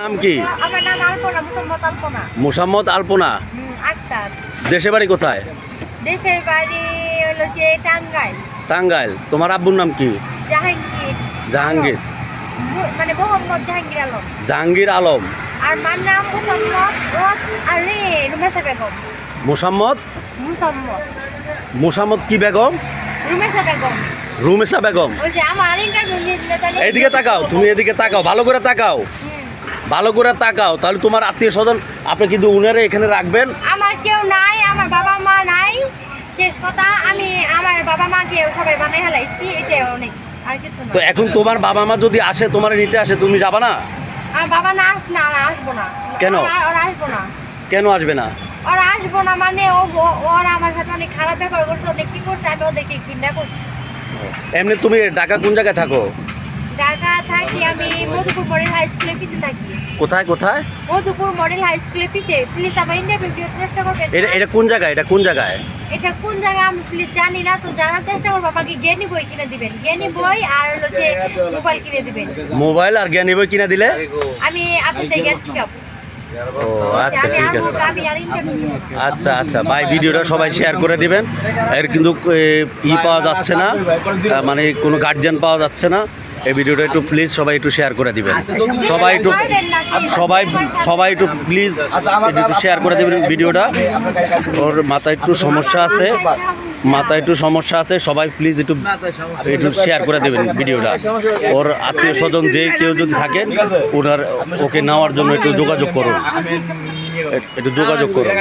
নাম কি? আমার নাম আলপনা আলপনা। আলপনা। আক্তার। দেশে বাড়ি কোথায়? দেশের বাড়ি হলো যে টাঙ্গাইল। টাঙ্গাইল। তোমার আব্বুর নাম কি? জাহাঙ্গীর। জাহাঙ্গীর। মানে মোহাম্মদ জাহাঙ্গীর আলম। জাহাঙ্গীর আলম। আর মার নাম মুসম্মদ রোদ আর রে রুমেশা বেগম। কি বেগম? রুমেশা বেগম। রুমেশা বেগম। ওই যে আমার এইদিকে তাকাও তুমি এদিকে তাকাও ভালো করে তাকাও। ভালো করে তাকাও তাহলে তোমার আত্মীয় স্বজন আপনি কিন্তু উনারে এখানে রাখবেন। আমার কেউ নাই আমার বাবা মা নাই। শেষ কথা আমি আমার বাবা মাকে সবাই বানাই হেলাইছি এটাই অনেক আর কিছু তো না এখন তোমার বাবা মা যদি আসে তোমার নিতে আসে তুমি যাবা না? আমার বাবা না আস না আসব না। কেন? ওরা- ওরা আসব না। কেন আসবে না? ওরা আসব না মানে ও ও- ওরা আমার সাথে অনেক খারাপ ব্যবহার করছে ওদের কি করছে? আমি ওদেরকে ঘৃণা করছি। এমনি তুমি ঢাকা কোন জায়গায় থাকো? ঢাকা থাকি আমি মধুপুর মডেল হাই স্কুলে থাকি। কোথায় কোথায়? মধুপুর মডেল হাই স্কুলে পিছে। প্লিজ আমার ইন্টারভিউ দিতে চেষ্টা করবেন। এটা এটা কোন জায়গায়? এটা কোন জায়গায়? এটা কোন জায়গা আমি প্লিজ জানি না তো জানার চেষ্টা করব। আমাকে জ্ঞানী বই কিনে দিবেন। জ্ঞানী বই আর হলো যে মোবাইল কিনে দিবেন। মোবাইল আর জ্ঞানী বই কিনে দিলে? আমি আপনাদের জ্ঞান শিখাবো ও আচ্ছা ঠিক আছে। আচ্ছা আচ্ছা ভাই ভিডিওটা সবাই শেয়ার করে দিবেন। এর কিন্তু ই পাওয়া যাচ্ছে না। মানে কোনো গার্জিয়ান পাওয়া যাচ্ছে না। এই ভিডিওটা একটু প্লিজ সবাই একটু শেয়ার করে দিবেন। সবাই একটু সবাই সবাই একটু প্লিজ একটু শেয়ার করে দেবেন ভিডিওটা। ওর মাথায় একটু সমস্যা আছে। মাথায় একটু সমস্যা আছে, সবাই প্লিজ একটু একটু শেয়ার করে দেবেন ভিডিওটা। ওর আত্মীয় স্বজন যে কেউ যদি থাকেন, ওনার ওকে নেওয়ার জন্য একটু যোগাযোগ করুন। একটু যোগাযোগ করুন।